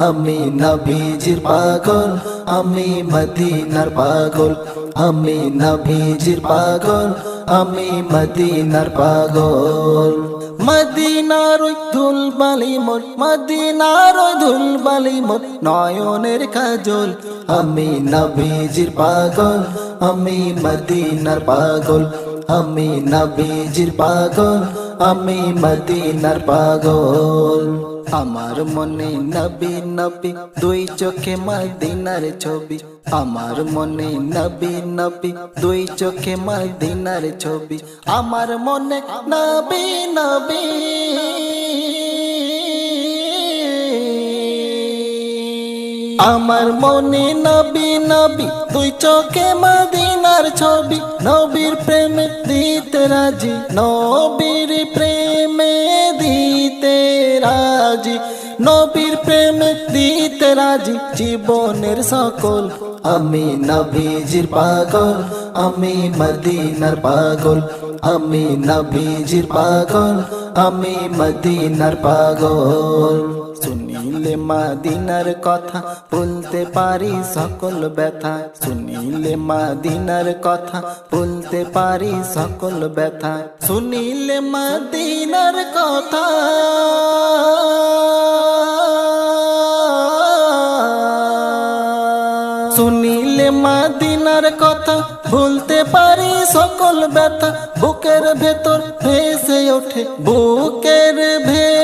আমি নবীজির পাগল, আমি মদিনার পাগল। আমি নবীজির পাগল, আমি মদিনার পাগল। মদিনার ধুল বালি মোর, মদিনার ধুল বালি মোর নয়নের কাজল। আমি নবীজির পাগল, আমি মদিনার পাগল। আমি নবীজির পাগল, আমি মদিনার পাগল। আমার মনে নবী নবী, দুই চোখে মদিনার ছবি। আমার মনে নবী নবী, দুই চোখে মদিনার ছবি। আমার মনে নবী নবী। আমার মনে নবী নবী, দুই চোখে মদিনার ছবি। নবীর প্রেমে দিতে রাজি, নবীর প্রেমে দিতে রাজি। নবীর প্রেমে দিতে রাজি। জীবনের সকল। আমি নবীজির পাগল। আমি মদিনার পাগল। আমি নবীজির পাগল। আমি মদিনার পাগল। শুনিলে মাদিনার কথা বলতে পারি সকল ব্যথা। শুনিলে মাদিনার কথা বলতে পারি সকল ব্যথা। শুনিলে মাদিনার কথা। শুনিলে মাদিনার কথা ভুলতে পারি সকল ব্যথা। বুকের ভেতর ভেসে ওঠে, বুকের ভেতর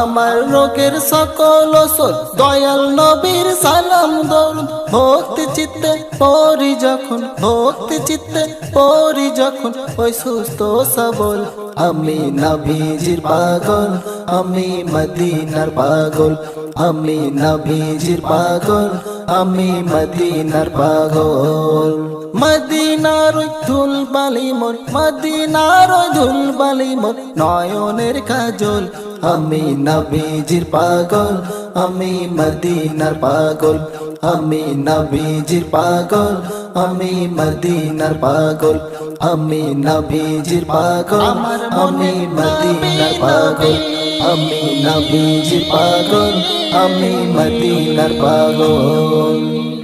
আমার রোগের সকল ওষুধ, দয়াল নবীর সালাম দরুদ ভক্তি চিত্তে পরি যখন, ভক্তি চিত্তে পরি যখন, ওই সুস্থ সবল আমি নবীজির পাগল, আমি মদিনার পাগল, আমি নবীজির পাগল, আমি মদিনার পাগল। মদিনার ধুল বালি মোর মদিনার ধুল বালি মোর। নয়নের কাজল আমি নবীজির পাগল আমি মদিনার পাগল আমি নবীজির পাগল আমি মদিনার পাগল আমি নবীজির পাগল আমি মদিনার পাগল আমি নবীজির পাগল আমি মদিনার পাগল।